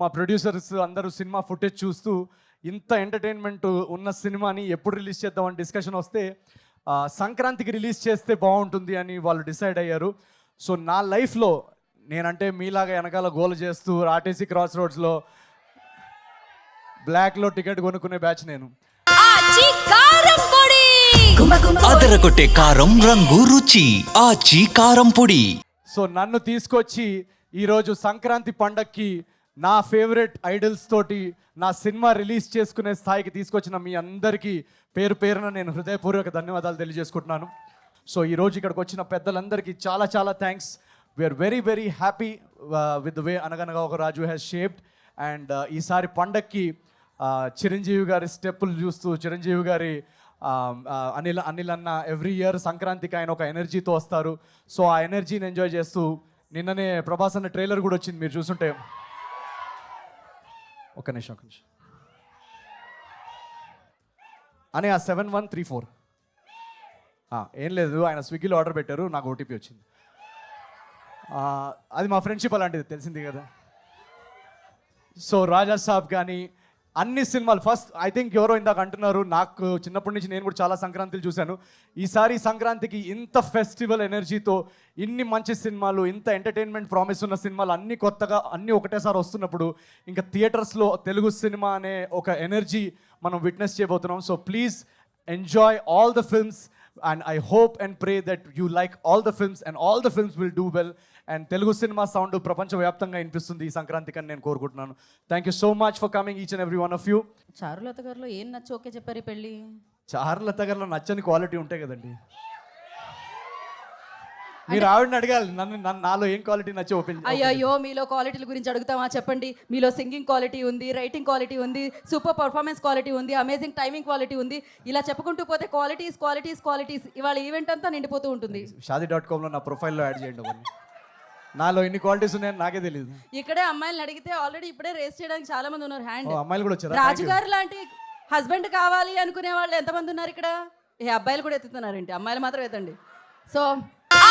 మా ప్రొడ్యూసర్స్ అందరూ cinema footage చూస్తూ ఇంత ఎంటర్టైన్మెంట్ ఉన్న సినిమాని ఎప్పుడు రిలీజ్ చేద్దామని డిస్కషన్ వస్తే ఆ, సంక్రాంతికి రిలీజ్ చేస్తే బాగుంటుంది అని వాళ్ళు డిసైడ్ అయ్యారు. సో నా లైఫ్లో నేనంటే మీలాగా వెనకాల గోల్ చేస్తూ ఆర్టీసీ క్రాస్ రోడ్స్లో బ్లాక్లో టికెట్ కొనుక్కునే బ్యాచ్ నేను. అదరగొట్టే కారం రంగు రుచి ఆచి కారం పొడి. సో నన్ను తీసుకొచ్చి ఈరోజు సంక్రాంతి పండక్కి నా ఫేవరెట్ ఐడల్స్ తోటి నా సినిమా రిలీజ్ చేసుకునే స్థాయికి తీసుకొచ్చిన మీ అందరికీ పేరు పేరున నేను హృదయపూర్వక ధన్యవాదాలు తెలియజేసుకుంటున్నాను. సో ఈరోజు ఇక్కడికి వచ్చిన పెద్దలందరికీ చాలా చాలా thanks we are very very happy with వే అనగనగా ఒక రాజు హ్యాస్ షేప్డ్ అండ్ ఈసారి పండక్కి uh, చిరంజీవి గారి స్టెప్పులు చూస్తూ చిరంజీవి గారి um, uh, అనిల్ అనిల్ అన్న ఎవ్రీ ఇయర్ సంక్రాంతికి ఆయన ఒక ఎనర్జీతో వస్తారు. సో ఆ ఎనర్జీని ఎంజాయ్ చేస్తూ నిన్ననే ప్రభాస్ అన్న ట్రైలర్ కూడా వచ్చింది మీరు చూసుంటే ఒక నిమిషం ఒక నిమిషం. అని ఆ సెవెన్ వన్ త్రీ ఫోర్ ఏం లేదు ఆయన స్విగ్గీలో ఆర్డర్ పెట్టారు నాకు ఓటీపీ వచ్చింది. అది మా ఫ్రెండ్షిప్ అలాంటిది తెలిసింది కదా. సో రాజా సాబ్ కానీ అన్ని సినిమాలు ఫస్ట్ ఐ థింక్ ఎవరో ఇందాక అంటున్నారు నాకు చిన్నప్పటి నుంచి నేను కూడా చాలా సంక్రాంతిలు చూశాను. ఈసారి సంక్రాంతికి ఇంత ఫెస్టివల్ ఎనర్జీతో ఇన్ని మంచి సినిమాలు ఇంత ఎంటర్టైన్మెంట్ ప్రామిస్ ఉన్న సినిమాలు అన్ని కొత్తగా అన్నీ ఒకటేసారి వస్తున్నప్పుడు ఇంకా థియేటర్స్లో తెలుగు సినిమా అనే ఒక ఎనర్జీ మనం విట్నెస్ చేయబోతున్నాం. So please enjoy all the films. And I hope and pray that you like all the films and all the films will do well and Telugu cinema sound ప్రపంచవ్యాప్తంగా వినిపిస్తుంది ఈ సంక్రాంతికి అని నేను కోరుకుంటున్నాను. Thank you so much for coming each and every one of you Charulatha గారిలో ఏం నచ్చి ఓకే చెప్పారు పెళ్ళి? చార్లత గారిలో నచ్చని క్వాలిటీ ఉంటాయి కదండి. మీరు ఆవిడని అడగాలి. నన్ను నన్ను నాలో ఏం క్వాలిటీ నచ్చి ఓపెన్ అయ్యో మీలో క్వాలిటీల గురించి అడుగుతామా చెప్పండి. మీలో సింగింగ్ క్వాలిటీ ఉంది రైటింగ్ క్వాలిటీ ఉంది సూపర్ పర్ఫార్మెన్స్ క్వాలిటీ ఉంది అమేజింగ్ టైమింగ్ క్వాలిటీ ఉంది. ఇలా చెప్పుకుంటూ పోతే క్వాలిటీస్ క్వాలిటీస్ క్వాలిటీస్ ఇవాళ ఈవెంట్ అంతా నిండిపోతూ ఉంటుంది. షాదీ డాట్ కామ్లో నా ప్రొఫైల్లో యాడ్ చేయండి నాలో ఎన్ని క్వాలిటీస్ ఉన్నాయని నాకే తెలియదు ఇక్కడే అమ్మాయిలను అడిగితే ఆల్రెడీ ఇప్పుడే రేస్ చేయడానికి చాలా మంది ఉన్నారు. హ్యాండ్ అమ్మాయిలు కూడా వచ్చారా. రాజుగారు లాంటి హస్బెండ్ కావాలి అనుకునే వాళ్ళు ఎంతమంది ఉన్నారు ఇక్కడ? ఏ అబ్బాయిలు కూడా ఎత్తుతున్నారేంటి అమ్మాయిలు మాత్రం ఎత్తండి. సో